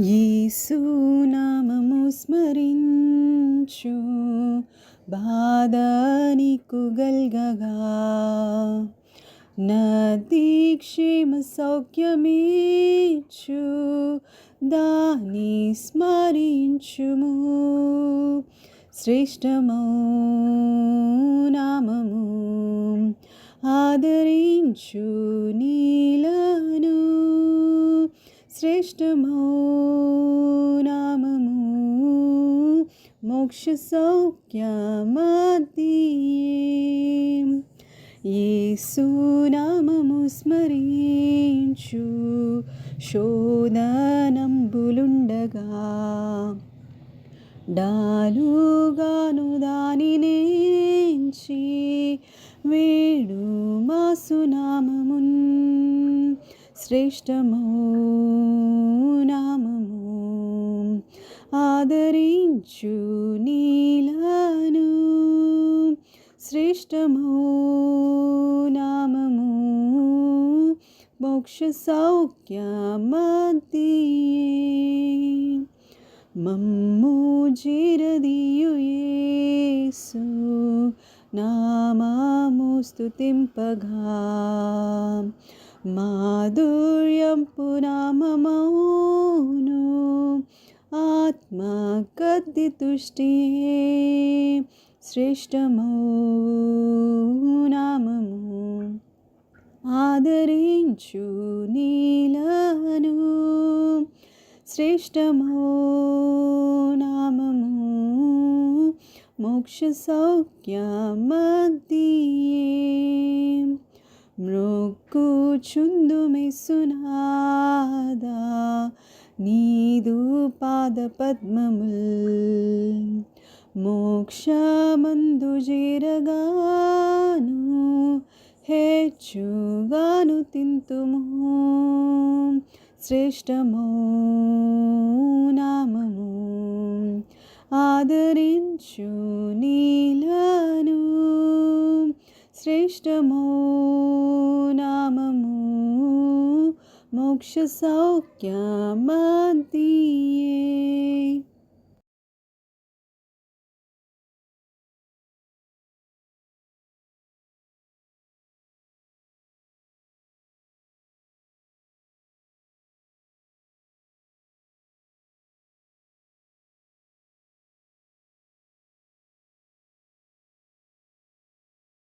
యేసు స్మరించు. బాధ నీకు గల్గగా. నది క్షేమ సౌఖ్యమేచు దాని స్మరించుము. శ్రేష్టమౌ నామము ఆదరించు నీలను. శ్రేష్టమౌ మోక్ష సౌఖ్యమతియే స్మరించు శోధనంబులుండగా. డాలుగాను దాని నేంచి వేడు మాసునామమున్ శ్రేష్టమో. ఆదరించు నీలను. శ్రేష్టము నామము మోక్ష సౌఖ్యమతియే మమ్ము జీరదీయు నామాము నామము స్తుతింపగా. మాధుర్యంపు నామమౌను आत्मा कद्यतुष्टि श्रेष्ठमो नाममु आदरिञ्चु नीलन श्रेष्ठमो नाममु मोक्षसौख्यमग् मृक्छुन्दुमि सुनादा नी మెస్సునాదా పాద పద్మముల్ మోక్షమందు జీరగాను హెచ్చుగాను తింతుము. శ్రేష్టమో నామము ఆదరించు నీలను. శ్రేష్టమో మోక్ష సౌఖ్యమతియే